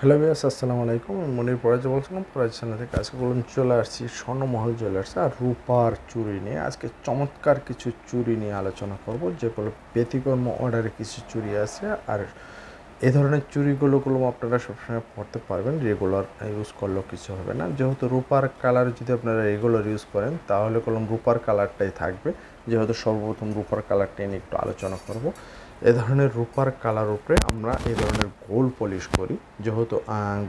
Hello বিয়াস আসসালামু আলাইকুম। আমি মনির পরাজ বলছিলাম পরাজ চ্যানেল থেকে আজকে বলুন চলে আসছি স্বর্ণমহল জুয়েলার্স আর রূপার চুরি নিয়ে। আজকে চমৎকার কিছু চুরি নিয়ে আলোচনা করব, যেগুলো ব্যতিকর্ম অর্ডারে কিছু চুরি আছে আর এ ধরনের চুরিগুলো গুলো আপনারা সবসময় পড়তে পারবেন রেগুলার ইউজ করলেও কিছু হবে না। যেহেতু রূপার কালার যদি আপনারা রেগুলার ইউজ করেন, তাহলে কলম রূপার কালারটাই থাকবে। যেহেতু সর্বপ্রথম রূপার কালারটা নিয়ে একটু আলোচনা করব। এ ধরনের রূপার কালার উপরে আমরা এই ধরনের গোল পলিশ করি। যেহেতু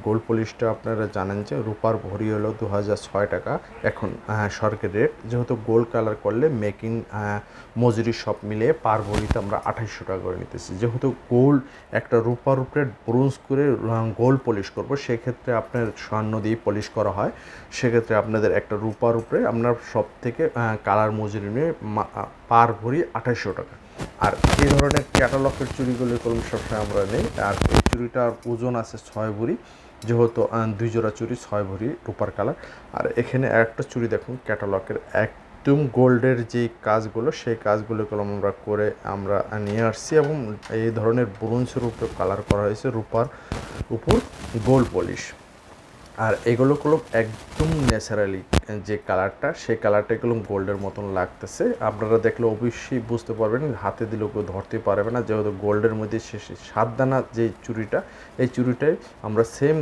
গোল পলিশটা আপনারা জানেন যে রূপার ভরি হলো দু ছয় টাকা। এখন সরকারি রেট, যেহেতু গোল কালার করলে মেকিং মজুরি সব মিলিয়ে পার ভরিতে আমরা আঠাইশশো টাকা করে নিতেছি। যেহেতু গোল্ড একটা রূপার উপরে ব্রোঞ্জ করে গোল পলিশ করব, সেক্ষেত্রে আপনার স্বর্ণ দিয়ে পলিশ করা হয়। সেক্ষেত্রে আপনাদের একটা রূপার উপরে আপনার সব থেকে কালার মজুরি নিয়ে পার ভরি আঠাইশশো টাকা। আর এই ধরনের ক্যাটালগের চুরিগুলি কলম সবসময় আমরা নেই, আর এই চুরিটার ওজন আছে ছয় ভরি, যেহেতু দুই জোড়া চুরি ছয় ভরি রূপার কালার। আর এখানে একটা চুরি দেখুন, ক্যাটালগের একদম গোল্ডের যে কাজগুলো, সেই কাজগুলো কলম আমরা করে আমরা নিয়ে আসছি এবং এই ধরনের ব্রোঞ্জের উপরে কালার করা হয়েছে রূপার উপর গোল্ড পলিশ। আর এগুলো হলো একদম ন্যাচারালি যে কালারটা, সেই কালারটা এগুলো গোল্ডের মতন লাগতেছে। আপনারা দেখলে অবশ্যই বুঝতে পারবেন, হাতে দিলে কেউ ধরতে পারবে না। যেহেতু গোল্ডের মধ্যে সে সাত দানা যে চুরিটা এই চুরিটাই আমরা সেম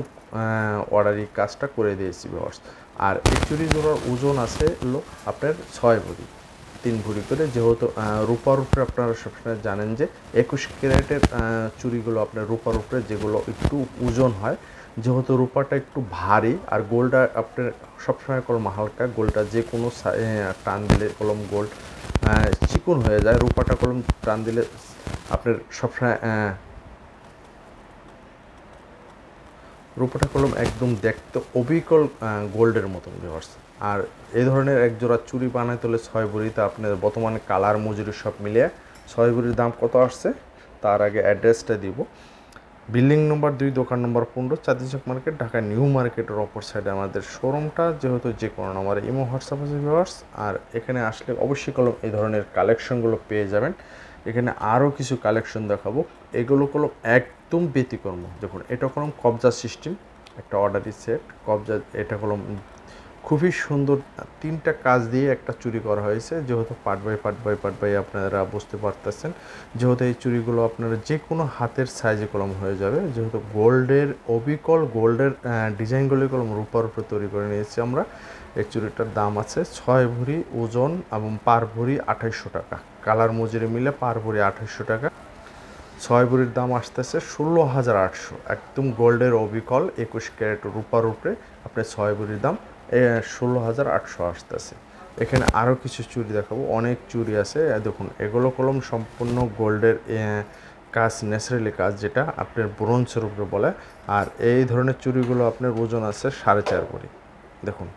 অর্ডারি কাজটা করে দিয়েছি ব্যবহার আর এই চুরি ওজন আছে হলো আপনার ছয় ভরি, তিন ভরি করে। যেহেতু রূপার উপরে আপনারা সবসময় জানেন যে একুশ ক্যারেটের চুরিগুলো আপনার রূপার উপরে যেগুলো একটু ওজন হয় যেহেতু রূপাটা একটু ভারী, আর গোল্ডটা আপনার সবসময় কলম হালকা গোল্ডটা যে কোনো টান দিলে কলম গোল্ড চিকন হয়ে যায়, রূপাটা কলম টান দিলে আপনার সবসময় রূপাটা কলম একদম দেখতে অবিকল গোল্ডের মতন ব্যবহার আর এই ধরনের এক জোড়া চুরি বানায় তোলে ছয় ভরিতে আপনার বর্তমানে কালার মজুরি সব মিলিয়ে ছয় ভরির দাম কত আসছে? তার আগে অ্যাড্রেসটা দিব। বিল্ডিং নম্বর দুই, দোকান নম্বর পনেরো চাঁদিচক মার্কেট ঢাকা নিউ মার্কেটের অপর সাইডে আমাদের শোরুমটা যেহেতু যে কোনো নম্বরে ইমো হোয়াটসঅ্যাপ আছে ভিওয়ার্স আর এখানে আসলে অবশ্যই কলম এই ধরনের কালেকশনগুলো পেয়ে যাবেন। এখানে আরও কিছু কালেকশন দেখাবো। এগুলো কলম একদম ব্যতিকর্ম। দেখুন, এটা কলম কবজা সিস্টেম একটা অর্ডারি সেট কবজা, এটা কলম খুবই সুন্দর তিনটা কাজ দিয়ে একটা চুরি করা হয়েছে, যেহেতু part by part by part by আপনারা বুঝতে পারতেছেন। যেহেতু এই চুরিগুলো আপনারা যে কোনো হাতের সাইজে কলম হয়ে যাবে, যেহেতু গোল্ডের অবিকল, গোল্ডের ডিজাইনগুলি কলম রূপার উপরে তৈরি করে নিয়েছি আমরা। এই চুরিটার দাম আছে ছয় ভরি ওজন এবং পার ভরি আঠাইশশো টাকা। কালার মজুরি মিলে পার ভরি আঠাইশশো টাকা। ছয় ভরির দাম আসতেছে ষোলো হাজার আটশো। একদম গোল্ডের অবিকল, একুশ ক্যারেট রূপার উপরে। আপনার ছয় ভরির দাম ষোলো হাজার আটশো আসতেছে। এখানে আরও কিছু চুরি দেখাবো। অনেক চুরি আছে। দেখুন, এগুলো কলম সম্পূর্ণ গোল্ডের কাজ, ন্যাচারালি কাজ যেটা আপনার ব্রোঞ্জের উপরে বলে। আর এই ধরনের চুরিগুলো আপনার ওজন আছে সাড়ে চার ভরি দেখুন,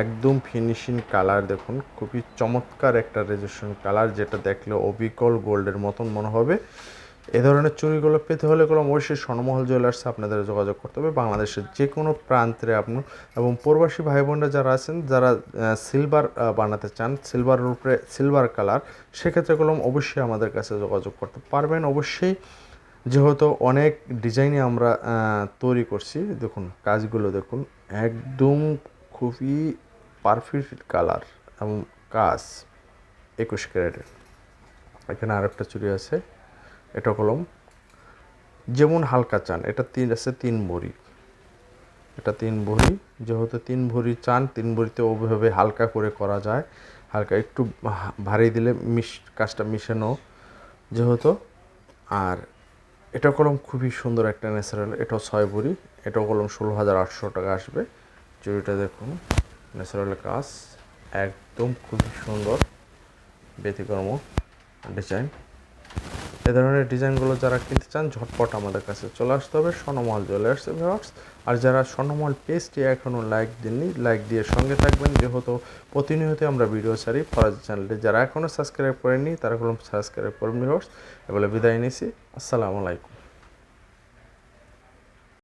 একদম ফিনিশিং কালার দেখুন, খুবই চমৎকার একটা রেজিস্ট্রেশন কালার যেটা দেখলে অবিকল গোল্ডের মতন মনে হবে। এ ধরনের চুরিগুলো পেতে হলে কোনো অবশ্যই স্বর্ণমহল জুয়েলার্সে আপনাদের যোগাযোগ করতে হবে। বাংলাদেশের যে কোনো প্রান্তে আপনি এবং প্রবাসী ভাই বোনরা যারা আছেন, যারা সিলভার বানাতে চান সিলভারের উপরে সিলভার কালার সেক্ষেত্রে কলম অবশ্যই আমাদের কাছে যোগাযোগ করতে পারবেন। অবশ্যই যেহেতু অনেক ডিজাইনে আমরা তৈরি করছি, দেখুন কাজগুলো দেখুন, একদম খুবই পারফেক্ট কালার এবং কাজ, একুশ ক্যারেটের। এখানে আরেকটা চুরি আছে। এটা কলম। যেমন হালকা চান, এটা তিন, আছে তিন ভরি। এটা তিন ভরি, যেহেতু তিন ভরি চান, তিন ভরিতে ওভাবে হালকা করে করা যায়। হালকা একটু ভারী দিলে মিশ, কাজটা মিশানো। যেহেতু, আর এটা কলম খুবই সুন্দর একটা ন্যাচারাল, এটাও ছয় ভরি, এটাও কলম ষোলো হাজার আটশো টাকা আসবে। চুরিটা দেখুন, ন্যাচারাল কাজ, একদম খুবই সুন্দর, ব্যতিক্রম ডিজাইন। এ ধরনের ডিজাইনগুলো যারা কিনতে চান, ঝটপট আমাদের কাছে চলে আসতে হবে স্বর্ণমল জুয়েলার্স ভিওয়ার্স আর যারা স্বর্ণমল পেজটি এখনও লাইক দেননি, লাইক দিয়ে সঙ্গে থাকবেন। যেহেতু প্রতিনিয়ত আমরা ভিডিও ছাড়ি, ফরাজ চ্যানেলটি যারা এখনও সাবস্ক্রাইব করেননি, তারা কোনো সাবস্ক্রাইব করুন ভিওয়ার্স এবারে বিদায় নিছি। আসসালামু আলাইকুম।